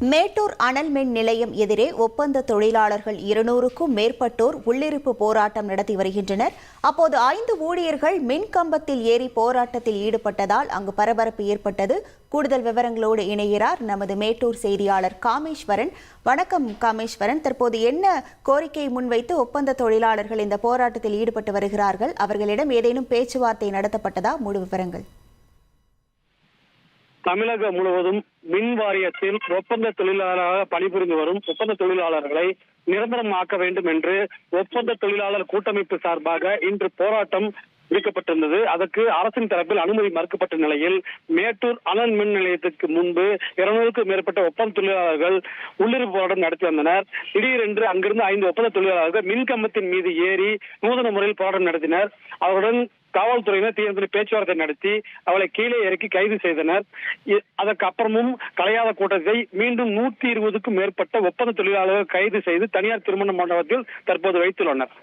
மேட்டூர் அனல் மின் நிலையம் எதிரே ஒப்பந்த தொழிலாளர்கள் இருநூறுக்கும் மேற்பட்டோர் உள்ளிருப்பு போராட்டம் நடத்தி வருகின்றனர். அப்போது ஐந்து ஊழியர்கள் மின் கம்பத்தில் ஏறி போராட்டத்தில் ஈடுபட்டதால் அங்கு பரபரப்பு ஏற்பட்டது. கூடுதல் விவரங்களோடு இணைகிறார் நமது மேட்டூர் செய்தியாளர் காமேஸ்வரன். வணக்கம் காமேஸ்வரன். தற்போது என்ன கோரிக்கையை முன்வைத்து ஒப்பந்த தொழிலாளர்கள் இந்த போராட்டத்தில் ஈடுபட்டு வருகிறார்கள்? அவர்களிடம் ஏதேனும் பேச்சுவார்த்தை நடத்தப்பட்டதா? முழு விவரங்கள். தமிழகம் முழுவதும் மின் வாரியத்தில் ஒப்பந்த தொழிலாளராக பணிபுரிந்து வரும் ஒப்பந்த தொழிலாளர்களை நிரந்தரம் ஆக்க வேண்டும் என்று ஒப்பந்த தொழிலாளர் கூட்டமைப்பு சார்பாக இன்று போராட்டம் விடுக்கப்பட்டிருந்தது. அதற்கு அரசின் தரப்பில் அனுமதி மறுக்கப்பட்ட நிலையில் மேட்டூர் அனல் மின் நிலையத்திற்கு முன்பு இருநூறுக்கும் மேற்பட்ட ஒப்பந்த தொழிலாளர்கள் உள்ளிருப்பு போராட்டம் நடத்தி வந்தனர். திடீரென்று அங்கிருந்து ஐந்து ஒப்பந்த தொழிலாளர்கள் மின் கம்பத்தின் மீது ஏறி நூதன முறையில் போராட்டம் நடத்தினர். அவருடன் காவல்துறையினர் தீவிர பேச்சுவார்த்தை நடத்தி அவளை கீழே இறக்கி கைது செய்தனர். அதற்கு அப்புறமும் கலையாத கூட்டத்தை மீண்டும் நூத்தி இருபதுக்கும் மேற்பட்ட ஒப்பந்த தொழிலாளர்கள் கைது செய்து தனியார் திருமண மண்டபத்தில் தற்போது வைத்துள்ளனர்.